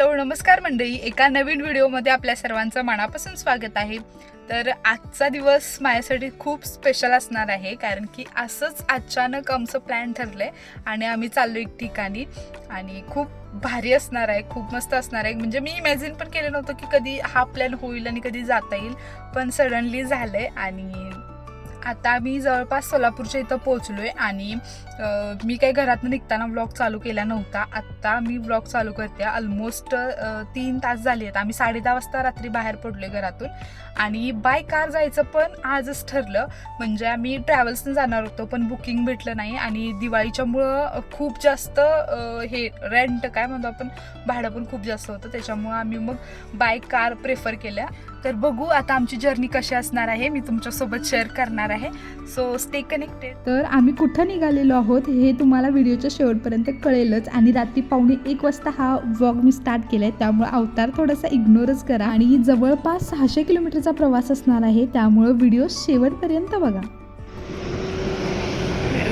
Hello नमस्कार मंडळी. एका नवीन व्हिडिओमध्ये आपल्या सर्वांचं मनापासून स्वागत आहे. तर आजचा दिवस माझ्यासाठी खूप स्पेशल असणार आहे कारण की असंच अचानक आमचं प्लॅन ठरलं आहे आणि आम्ही चाललो एक ठिकाणी आणि खूप भारी असणार आहे खूप मस्त असणार आहे. म्हणजे मी इमॅजिन पण केलं नव्हतं की कधी हा प्लॅन होईल आणि कधी जाता येईल पण सडनली झालं आहे आणि आता मी जवळपास सोलापूरच्या इथं पोहोचलो आहे आणि मी काही घरातून निघताना व्लॉग चालू केला नव्हता. आत्ता मी व्लॉग चालू करते. ऑलमोस्ट तीन तास झाले आहेत. आम्ही साडे दहा वाजता रात्री बाहेर पडलो आहे घरातून. आणि बाय कार जायचं पण आजच ठरलं. म्हणजे आम्ही ट्रॅव्हल्सनं जाणार होतो पण बुकिंग भेटलं नाही. आणि दिवाळीच्यामुळं खूप जास्त हे रेंट काय म्हणतो आपण? भाडं पण खूप जास्त होतं. त्याच्यामुळं आम्ही मग बाय कार प्रेफर केल्या तर बघू आता आमची जर्नी कशी असणार आहे. मी तुमच्यासोबत शेअर करणार आहे. सो स्टे कनेक्टेड तर आम्ही कुठं निघालेलो आहोत हे तुम्हाला व्हिडिओच्या शेवटपर्यंत कळेलच. आणि रात्री पावणे एक वाजता हा व्लॉग मी स्टार्ट केला आहे त्यामुळे अवतार थोडासा इग्नोरच करा. आणि जवळपास सहाशे किलोमीटरचा प्रवास असणार आहे. त्यामुळं व्हिडिओ शेवटपर्यंत बघा.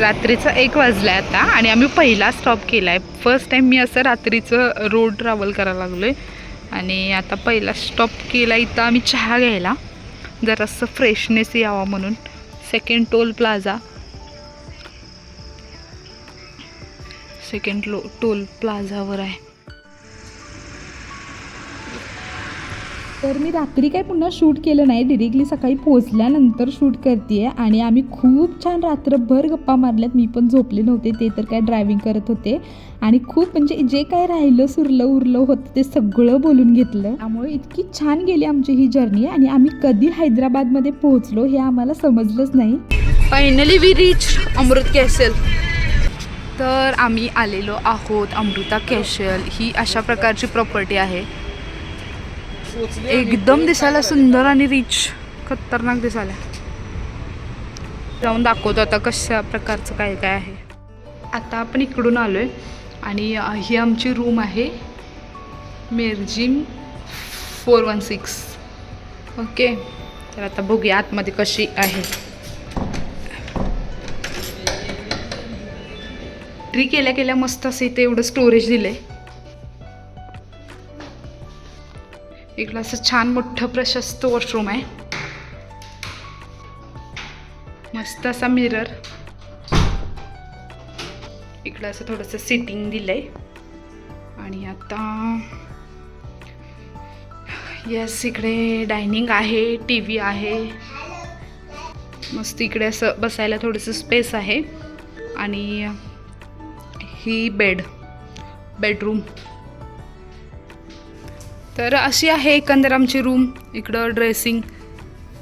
रात्रीचं एक वाजलं आहे आता. आणि आम्ही पहिला स्टॉप केला आहे फर्स्ट टाईम मी असं रात्रीचं रोड ट्रॅव्हल करायला लागलो आहे आणि आता पहिला स्टॉप केला इथं आम्ही चहा घ्यायला. जरासं फ्रेशनेस यावा म्हणून. Second toll plaza second low toll प्लाझावर आहे. तर मी रात्री काही पुन्हा शूट केलं नाही. डिरेक्टली सकाळी पोचल्यानंतर शूट करते आणि आम्ही खूप छान रात्रभर गप्पा मारल्यात. मी पण झोपले नव्हते ते तर काय ड्रायव्हिंग करत होते. आणि खूप म्हणजे जे काय राहिलं सुरलं उरलं होतं ते सगळं बोलून घेतलं. त्यामुळे इतकी छान गेली आमची ही जर्नी आणि आम्ही कधी हैदराबादमध्ये पोहोचलो हे आम्हाला समजलंच नाही. Finally we reach Amrut castle तर आम्ही आलेलो आहोत अमृता कॅशल ही अशा प्रकारची प्रॉपर्टी आहे. एकदम दिसायला सुंदर आणि रिच खतरनाक दिसायला. जाऊन दाखवतो आता कशा प्रकारचं काय काय आहे. आता आपण इकडून आलो आहे आणि ही आमची रूम आहे मेरजिम फोर वन सिक्स ओके तर आता बघूया आतमध्ये कशी आहे. ट्री केल्या केल्या मस्त असे इथे एवढं स्टोरेज दिलंय. इकडं असं छान मोठं प्रशस्त वॉशरूम आहे. मस्त असा मिरर इकडं असं थोडंसं सिटिंग दिलं आहे आणि आता यस इकडे डायनिंग आहे टी व्ही आहे. मस्त इकडे असं बसायला थोडंसं स्पेस आहे. आणि ही बेड बेडरूम तर अशी आहे एकंदर आमची रूम इकडं ड्रेसिंग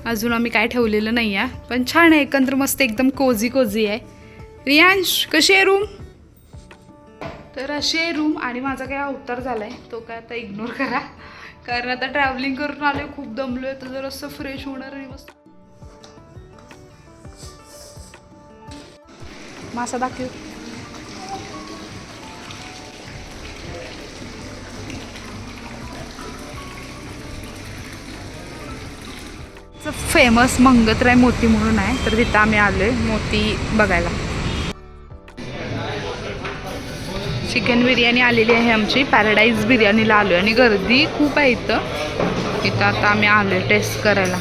अजून आम्ही काय ठेवलेलं नाही आहे पण छान आहे एकंदर मस्त एकदम कोझी कोझी आहे. रियांश कशी आहे रूम तर अशी आहे रूम आणि माझा काय अवतार झाला आहे तो काय आता इग्नोर करा. कारण आता ट्रॅव्हलिंग करून आलो खूप दमलो आहे तर जर असं फ्रेश होणार आणि मस्त. मासा दाखव. फेमस मंगतराय मोती म्हणून आहे. तर तिथं आम्ही आलोय मोती बघायला. चिकन बिर्याणी आलेली आहे आमची. पॅराडाईज बिर्याणीला आलोय. आणि गर्दी खूप आहे इथं. इथं आता आम्ही आलोय टेस्ट करायला.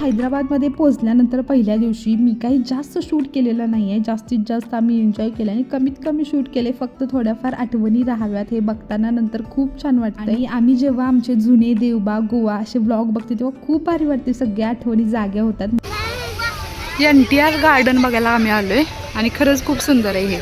हैदराबादमध्ये पोहोचल्यानंतर पहिल्या दिवशी मी काही जास्त शूट केलेलं नाही आहे जास्तीत जास्त आम्ही एन्जॉय केलं आणि कमीत कमी शूट केले. फक्त थोड्याफार आठवणी राहाव्यात हे बघताना नंतर खूप छान वाटतं आणि आम्ही जेव्हा आमचे जुने देवबाग गोवा असे ब्लॉग बघते तेव्हा खूप भारी वाटते. सगळ्या आठवणी जाग्या होतात. एन टी आर गार्डन बघायला आम्ही आलोय आणि खरंच खूप सुंदर आहे हे.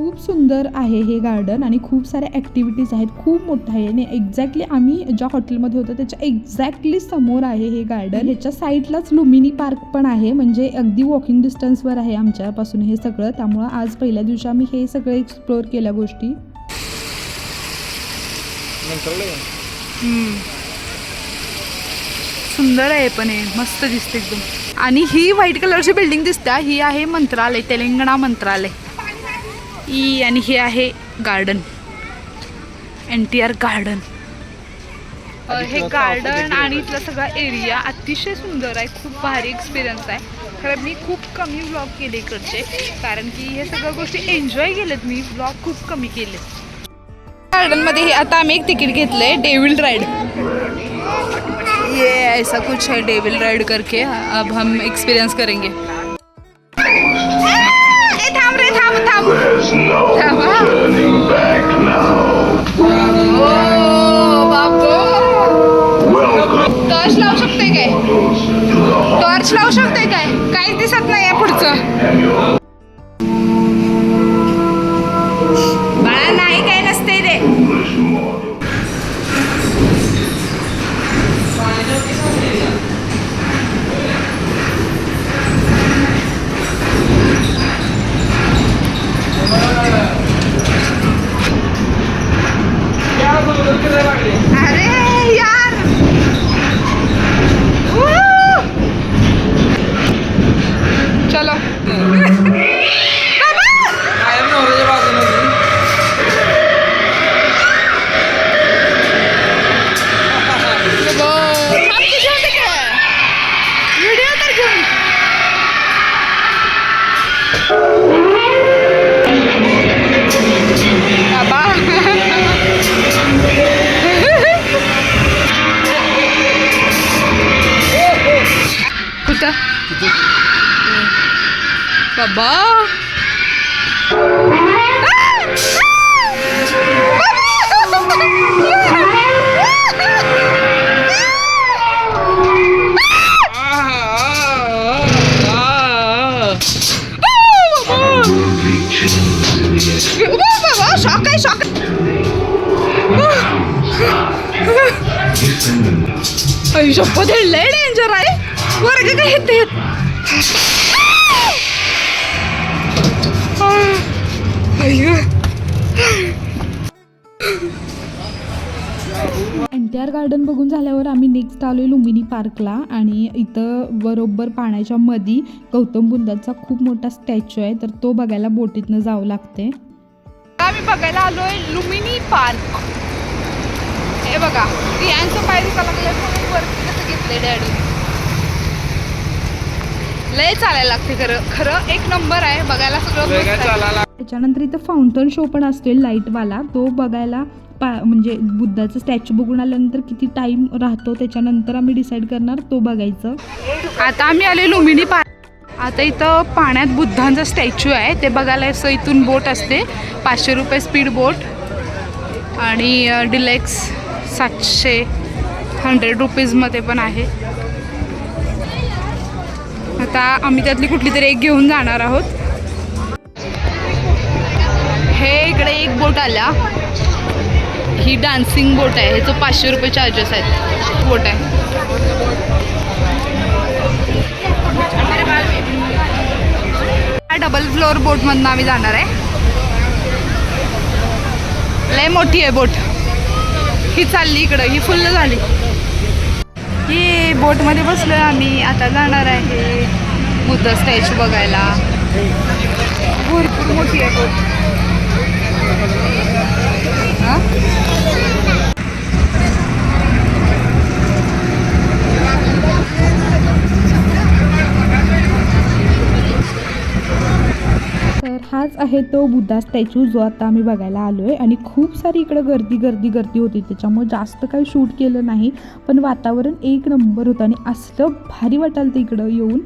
खूप सुंदर आहे हे गार्डन आणि खूप साऱ्या ॲक्टिव्हिटीज आहेत. खूप मोठं आहे आणि एक्झॅक्टली आम्ही ज्या हॉटेलमध्ये होतो त्याच्या एक्झॅक्टली समोर आहे हे गार्डन ह्याच्या साईडलाच लुमिनी पार्क पण आहे. म्हणजे अगदी वॉकिंग डिस्टन्सवर आहे आमच्यापासून हे सगळं. त्यामुळं आज पहिल्या दिवशी आम्ही हे सगळं एक्सप्लोअर केल्या गोष्टी. सुंदर आहे पण हे. मस्त दिसते एकदम. आणि ही व्हाईट कलरची बिल्डिंग दिसते. ही आहे मंत्रालय तेलंगणा मंत्रालय. ई आणि हे आहे garden N T R garden हे गार्डन आणि इथला सगळा एरिया अतिशय सुंदर आहे खूप भारी एक्सपिरियन्स आहे. खरं मी खूप कमी व्लॉग केले इकडचे कारण की हे सगळ्या गोष्टी एन्जॉय केलेत मी व्लॉग खूप कमी केले. गार्डनमध्ये हे आता आम्ही एक तिकीट घेतलंय डेविल राइड ये ऐसा कुछ है डेविल राइड करके. अब हम एक्सपीरियंस करेंगे. de baile. बाबा बाबा. शॉक आहे शॉक आई शपथ हे लय डेंजर आहे. वर्ग काय येते एन टी आर गार्डन बघून झाल्यावर आम्ही नेक्स्ट आलो लुंबिनी पार्कला आणि इथं बरोबर पाण्याच्या मधी गौतम बुद्धाचा खूप मोठा स्टॅच्यू आहे तर तो बघायला बोटीतनं जावं लागते आम्ही बघायला आलोय लुमिनी पार्क. हे बघा रियांचं पाय दिसायला लागलं म्हणून वरती कसं घेतलंय डॅडी लय चालायला लागते खरं. खरं एक नंबर आहे बघायला सगळं. त्याच्यानंतर इथं फाउंटन शो पण असतोय लाईटवाला तो बघायला पा म्हणजे बुद्धाचं स्टॅच्यू बघून आल्यानंतर किती टाईम राहतो त्याच्यानंतर आम्ही डिसाईड करणार तो बघायचं. आता आम्ही आले लुमिनी पार्क आता इथं पाण्यात बुद्धांचा स्टॅच्यू आहे. ते बघायला असं इथून बोट असते. पाचशे रुपये स्पीड बोट आणि डिलेक्स सातशे हंड्रेड रुपीजमध्ये पण आहे. आता आम्ही त्यातली कुठली तरी एक घेऊन जाणार आहोत. हे इकडे एक बोट आल्या ही डान्सिंग बोट आहे. ह्याचं पाचशे रुपये चार्जेस आहेत. बोट आहे. हा डबल फ्लोअर बोटमधनं आम्ही जाणार आहे. लय मोठी आहे बोट. ही चालली इकडं. ही फुल्ल झाली. ही बोटमध्ये बसलो आम्ही. आता जाणार आहे. बुद्ध स्टॅच्यू बघायला. भरपूर मोठी आहे तर हाच आहे तो बुद्धा स्टॅच्यू जो आता आम्ही बघायला आलो आहे आणि खूप सारी इकडं गर्दी गर्दी गर्दी होती. त्याच्यामुळे जास्त काही शूट केलं नाही. पण वातावरण एक नंबर होतं आणि असलं भारी वाटायला ते इकडं येऊन.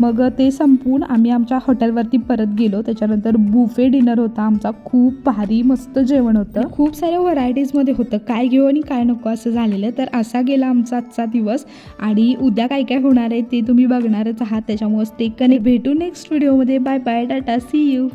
मग ते संपून आम्ही आमच्या हॉटेलवरती परत गेलो. त्याच्यानंतर बुफे डिनर होता. आमचा खूप भारी मस्त जेवण होतं. खूप साऱ्या व्हरायटीजमध्ये होतं. काय घेऊ आणि काय नको असं झालेलं. तर असा गेला आमचा आजचा दिवस. आणि उद्या काय काय होणार आहे ते तुम्ही बघणारच आहात. त्याच्यामुळे स्टे कने भेटू नेक्स्ट व्हिडिओमध्ये bye bye tata see you